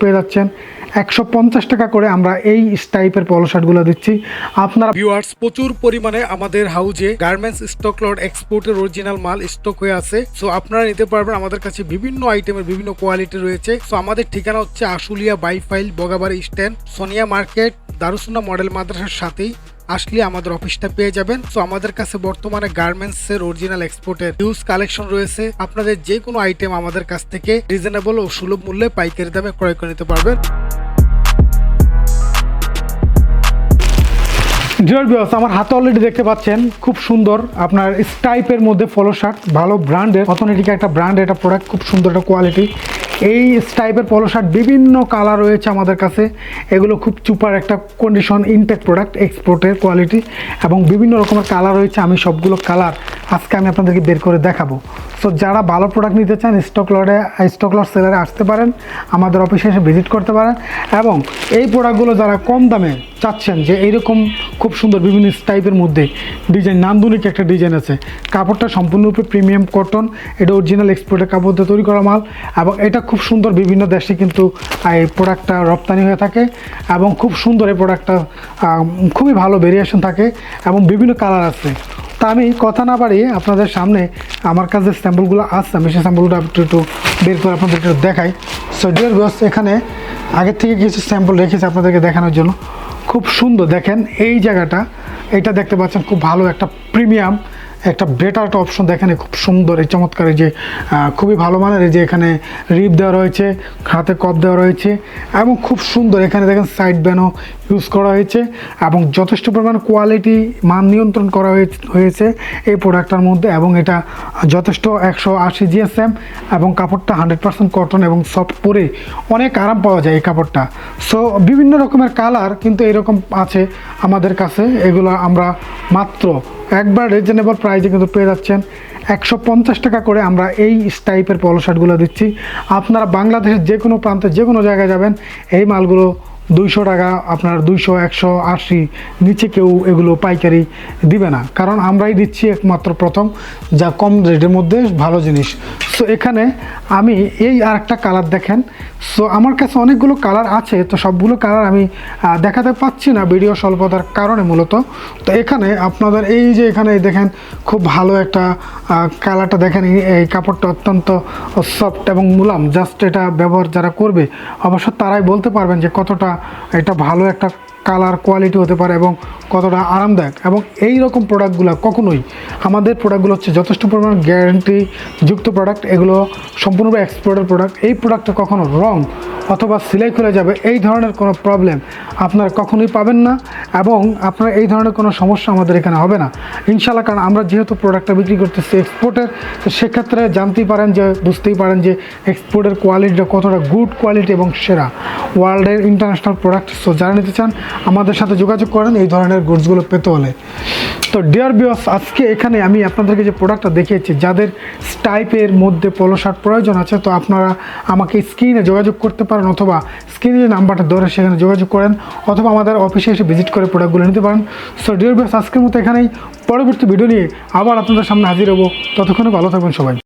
পেয়ে যাচ্ছেন। একশো পঞ্চাশ টাকা করে আমরা এই টাইপের পলো শার্টগুলো দিচ্ছি। আপনারা ভিউয়ার্স প্রচুর পরিমাণে আমাদের হাউজে গার্মেন্টস স্টক লট এক্সপোর্টের অরিজিনাল মাল স্টক হয়ে আছে। সো আপনারা নিতে পারবেন আমাদের কাছে বিভিন্ন আইটেমের বিভিন্ন কোয়ালিটি রয়েছে। সো আমাদের ঠিকানা হচ্ছে Ashulia Baipail Bogabari stand Sonia market Darussunnah model মাদ্রাসার সাথেই। আসলে আমাদের অফিসটা পেয়ে যাবেন। তো আমাদের কাছে বর্তমানে গার্মেন্টস এর অরিজিনাল এক্সপোর্টের হিউজ কালেকশন রয়েছে। আপনাদের যে কোনো আইটেম আমাদের কাছ থেকে রিজনেবল ও সুলভ মূল্যে পাইকারি দামে ক্রয় করে নিতে পারবেন। ডিয়ার ভিউয়ার্স আমার হাতে অলরেডি দেখতে পাচ্ছেন, খুব সুন্দর আপনার স্টাইপের মধ্যে ফলো শার্ট ভালো ব্র্যান্ডের অথেন্টিক একটা ব্র্যান্ড এটা প্রোডাক্ট খুব সুন্দর একটা কোয়ালিটি এই স্টাইপের পলো শার্ট বিভিন্ন কালার রয়েছে আমাদের কাছে। এগুলো খুব চুপার একটা কন্ডিশন ইনটেক প্রোডাক্ট এক্সপোর্টের কোয়ালিটি এবং বিভিন্ন রকমের কালার রয়েছে। আমি সবগুলো কালার আজকে আমি আপনাদেরকে বের করে দেখাবো। সো যারা ভালো প্রোডাক্ট নিতে চান স্টক লটে স্টক লট সেলারে আসতে পারেন, আমাদের অফিসে এসে ভিজিট করতে পারেন এবং এই প্রোডাক্টগুলো যারা কম দামে চাচ্ছেন যে এইরকম খুব সুন্দর বিভিন্ন টাইপের মধ্যে ডিজাইন নান্দনিক একটা ডিজাইন আছে। কাপড়টা সম্পূর্ণরূপে প্রিমিয়াম কটন এটা অরিজিনাল এক্সপোর্টের কাপড় দিয়ে তৈরি করা মাল এবং এটা খুব সুন্দর বিভিন্ন দেশে কিন্তু এই প্রোডাক্টটা রপ্তানি হয়ে থাকে এবং খুব সুন্দর এই প্রোডাক্টটা খুবই ভালো ভেরিয়েশন থাকে এবং বিভিন্ন কালার আছে। তা আমি কথা না বাড়িয়ে আপনাদের সামনে আমার কাছে স্যাম্পলগুলো আসছে আমি সেই স্যাম্পলগুলো একটু একটু বের করে আপনাদের একটু দেখাই। সো ডিয়ার ভিউয়ার্স এখানে আগের থেকে কিছু স্যাম্পল রেখেছি আপনাদেরকে দেখানোর জন্য। খুব সুন্দর। দেখেন এই জায়গাটা এটা দেখতে পাচ্ছেন খুব ভালো একটা প্রিমিয়াম একটা বেটার একটা অপশন দেখেন খুব সুন্দর, এই চমৎকার, এই যে খুবই ভালো মানের, এই যে এখানে রিপ দেওয়া রয়েছে, হাতে কপ দেওয়া রয়েছে, এবং খুব সুন্দর, এখানে দেখেন সাইড ব্যানও ইউজ করা হয়েছে, এবং যথেষ্ট পরিমাণ কোয়ালিটি মান নিয়ন্ত্রণ করা হয়ে- হয়েছে এই প্রোডাক্টটার মধ্যে, এবং এটা যথেষ্ট একশো আশি জিএসএম এবং কাপড়টা হান্ড্রেড পার্সেন্ট কটন এবং সফট পরে অনেক আরাম পাওয়া যায় এই কাপড়টা। সো বিভিন্ন রকমের কালার কিন্তু এরকম আছে আমাদের কাছে, এগুলো আমরা মাত্র একবার রিজনেবল প্রাইসে কিন্তু পেয়ে যাচ্ছেন। একশো পঞ্চাশ টাকা করে আমরা এই টাইপের পলো শার্টগুলো দিচ্ছি। আপনারা বাংলাদেশের যে কোনো প্রান্তে যে কোনো জায়গায় যাবেন, এই মালগুলো দুইশো টাকা, আপনার দুইশো, একশো, আশি, নিচে কেউ এগুলো পাইকারি দিবে না। কারণ আমরাই দিচ্ছি একমাত্র প্রথম, যা কম রেটের মধ্যে ভালো জিনিস। সো এখানে আমি এই আর একটা কালার দেখেন। সো আমার কাছে অনেকগুলো কালার আছে, তো সবগুলো কালার আমি দেখাতে পাচ্ছি না ভিডিও স্বল্পতার কারণে মূলত। তো এখানে আপনাদের এই যে এখানে দেখেন, খুব ভালো একটা কালারটা দেখেন, এই- কাপড়টা অত্যন্ত সফট এবং মুলাম। জাস্ট এটা ব্যবহার যারা করবে, অবশ্য তারাই বলতে পারবেন যে কতটা এটা ভালো একটা কালার, কোয়ালিটি হতে পারে এবং কতটা আরামদায়ক। এবং এই রকম প্রোডাক্টগুলো কখনোই, আমাদের প্রোডাক্টগুলো হচ্ছে যথেষ্ট পরিমাণ গ্যারান্টি যুক্ত প্রোডাক্ট এগুলো সম্পূর্ণভাবে এক্সপোর্টের প্রোডাক্ট এই প্রোডাক্টটা কখনো রং অথবা সিলাই খুলে যাবে, এই ধরনের কোনো প্রবলেম আপনারা কখনোই পাবেন না এবং আপনার এই ধরনের কোনো সমস্যা আমাদের এখানে হবে না। ইনশাল্লাহ কারণ আমরা যেহেতু প্রোডাক্টটা বিক্রি করতেছি এক্সপোর্টের তো সেক্ষেত্রে জানতেই পারেন যে, বুঝতেই পারেন যে এক্সপোর্টের কোয়ালিটিটা কতটা গুড কোয়ালিটি এবং সেরা। ওয়ার্ল্ডের ইন্টারন্যাশনাল প্রোডাক্ট সো যারা নিতে চান আমাদের সাথে যোগাযোগ করেন, এই ধরনের গুডসগুলো পেতে হলে। তো ডিয়ার বিয়স আজকে এখানে আমি আপনাদেরকে যে প্রোডাক্টটা দেখিয়েছি, যাদের স্টাইপের মধ্যে পলো শার্ট প্রয়োজন আছে, তো আপনারা আমাকে স্ক্রিনে যোগাযোগ করতে পারেন, অথবা স্ক্রিনে যে নাম্বারটা ধরে সেখানে যোগাযোগ করেন, অথবা আমাদের অফিসে এসে ভিজিট করে প্রোডাক্টগুলো নিতে পারেন। সো ডিয়ার বিয়স আজকের মতো এখানেই। পরবর্তী ভিডিও নিয়ে আবার আপনাদের সামনে হাজির হব। ততক্ষণে ভালো থাকবেন সবাই।